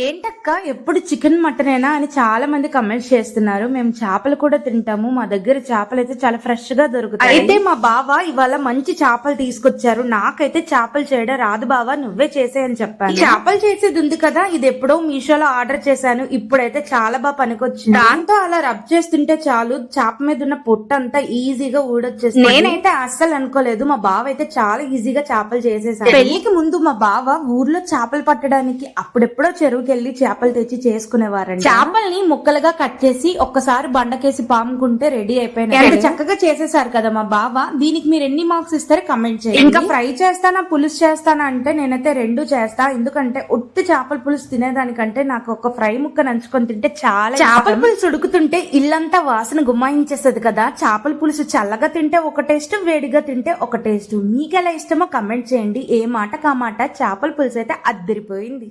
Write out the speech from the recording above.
ఏంటక్క ఎప్పుడు చికెన్ మటనేనా అని చాలా మంది కమెంట్స్ చేస్తున్నారు. మేము చేపలు కూడా తింటాము. మా దగ్గర చేపలు అయితే చాలా ఫ్రెష్గా దొరుకుతాయి. అయితే మా బావ ఇవాళ మంచి చేపలు తీసుకొచ్చారు. నాకైతే చేపలు చేయడం రాదు బావా నువ్వే చేసే అని చెప్పాను. చేపలు చేసేది ఉంది కదా ఇది ఎప్పుడో మీషోలో ఆర్డర్ చేశాను. ఇప్పుడైతే చాలా బాగా పనికొచ్చింది. దాంతో అలా రబ్ చేస్తుంటే చాలు చేప మీద ఉన్న పొట్టు అంతా ఈజీగా ఊడొచ్చేస్తుంది. నేనైతే అస్సలు అనుకోలేదు. మా బావ అయితే చాలా ఈజీగా చేపలు చేసేసాను పెళ్ళికి ముందు మా బావ ఊర్లో చేపలు పట్టడానికి అప్పుడెప్పుడో చెరువుకి వెళ్ళి చేపలు తెచ్చి చేసుకునేవారండి. చేపల్ని ముక్కలుగా కట్ చేసి ఒక్కసారి బండకేసి పాముకుంటే రెడీ అయిపోయినాయి ఎంత చక్కగా చేసేసారు కదా మా బావ. దీనికి మీరు ఎన్ని మార్క్స్ ఇస్తారో కమెంట్ చేయండి. ఇంకా ఫ్రై చేస్తానా పులుసు చేస్తానా అంటే నేనైతే రెండు చేస్తా. ఎందుకంటే ఉత్తి చేపల పులుసు తినేదానికంటే నాకు ఒక ఫ్రై ముక్క నంచుకొని తింటే చాలా చేపల పులుసు ఉడుకుతుంటే ఇల్లంతా వాసన గుమ్మాయించేస్తుంది కదా. చేపల పులుసు చల్లగా తింటే ఒక టేస్ట్ వేడిగా తింటే ఒక టేస్ట్. మీకు ఎలా ఇష్టమో కమెంట్ చేయండి. ఏ మాట కా మాట? చేపల పులుసు అయితే అద్దరిపోయింది.